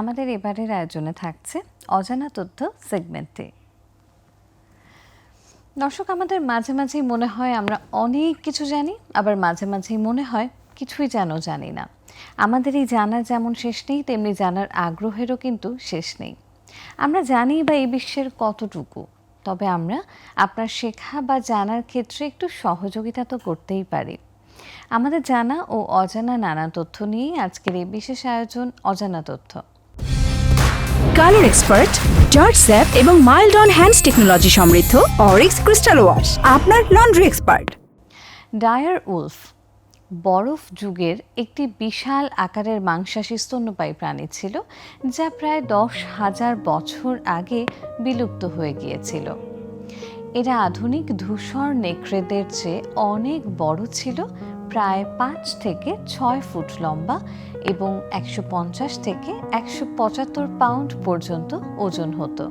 আমাদের এবারের আয়োজনে থাকছে অজানা তথ্য সেগমেন্টে। দর্শক, আমাদের মাঝে মাঝেই মনে হয় আমরা অনেক কিছু জানি, আবার মাঝে মাঝেই মনে হয় কিছুই যেন জানি না। আমাদের এই জানার যেমন শেষ নেই, তেমনি জানার আগ্রহেরও কিন্তু শেষ নেই। আমরা জানি বা এই বিশ্বের কতটুকু, তবে আমরা আপনার শেখা বা জানার ক্ষেত্রে একটু সহযোগিতা তো করতেই পারি। আমাদের জানা ও অজানা নানা তথ্য নিয়েই আজকের এই বিশেষ আয়োজন অজানা তথ্য। কালার এক্সপার্ট, জর্জ স্যাপ এবং মাইল্ড অন হ্যান্ডস টেকনোলজি সমৃদ্ধ অরিক্স ক্রিস্টাল ওয়াশ, আপনার লন্ড্রি এক্সপার্ট। ডায়ার উলফ, বরফ যুগের একটি বিশাল আকারের মাংসাশী স্তন্যপায়ী প্রাণী ছিল, যা প্রায় দশ হাজার বছর আগে বিলুপ্ত হয়ে গিয়েছিল। এরা আধুনিক ধূসর নেকড়েদের চেয়ে অনেক বড় ছিল প্রায় পাঁচ থেকে ছয় ফুট লম্বা এবং একশো পঞ্চাশ থেকে একশো পঁচাত্তর পাউন্ড পর্যন্ত ওজন হতো।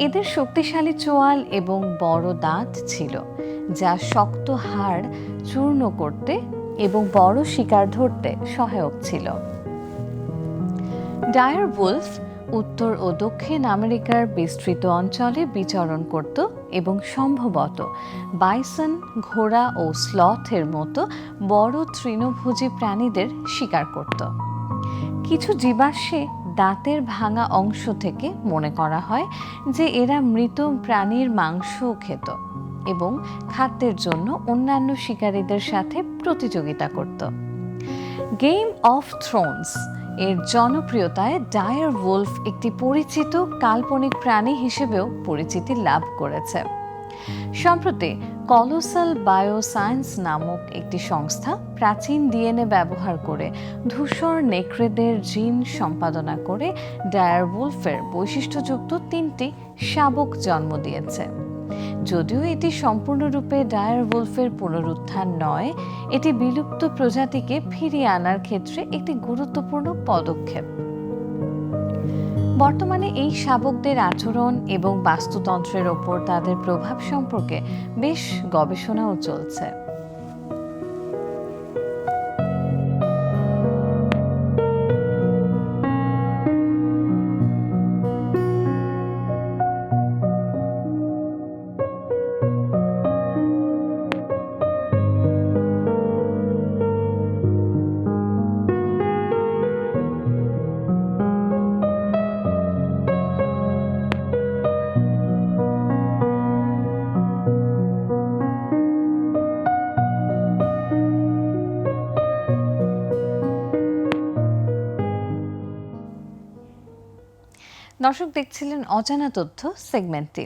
এদের শক্তিশালী চোয়াল এবং বড় দাঁত ছিল, যা শক্ত হাড় চূর্ণ করতে এবং বড় শিকার ধরতে সহায়ক ছিল। ডায়ার উত্তর ও দক্ষিণ আমেরিকার বিস্তৃত অঞ্চলে বিচরণ করত এবং সম্ভবত বাইসন, ঘোড়া ও স্লথের মতো বড় তৃণভোজী প্রাণীদের শিকার করত। কিছু জীবাশ্মে দাঁতের ভাঙা অংশ থেকে মনে করা হয় যে এরা মৃত প্রাণীর মাংসও খেত এবং খাদ্যের জন্য অন্যান্য শিকারীদের সাথে প্রতিযোগিতা করত। গেম অফ থ্রোনস এর জনপ্রিয়তায় ডায়ার ওলফ একটি পরিচিত কাল্পনিক প্রাণী হিসেবেও পরিচিতি লাভ করেছে। সম্প্রতি কলোসাল বায়োসায়েন্স নামক একটি সংস্থা প্রাচীন ডিএনএ ব্যবহার করে ধূসর নেকড়েদের জিন সম্পাদনা করে ডায়ার উলফের বৈশিষ্ট্যযুক্ত তিনটি শাবক জন্ম দিয়েছে। যদিও এটি সম্পূর্ণরূপে ডায়ার উলফের পুনরুত্থান নয়, এটি বিলুপ্ত প্রজাতিকে ফিরিয়ে আনার ক্ষেত্রে একটি গুরুত্বপূর্ণ পদক্ষেপ। বর্তমানে এই শাবকদের আচরণ এবং বাস্তুতন্ত্রের ওপর তাদের প্রভাব সম্পর্কে বেশ গবেষণাও চলছে। দর্শক দেখছিলেন অজানা তথ্য সেগমেন্টটি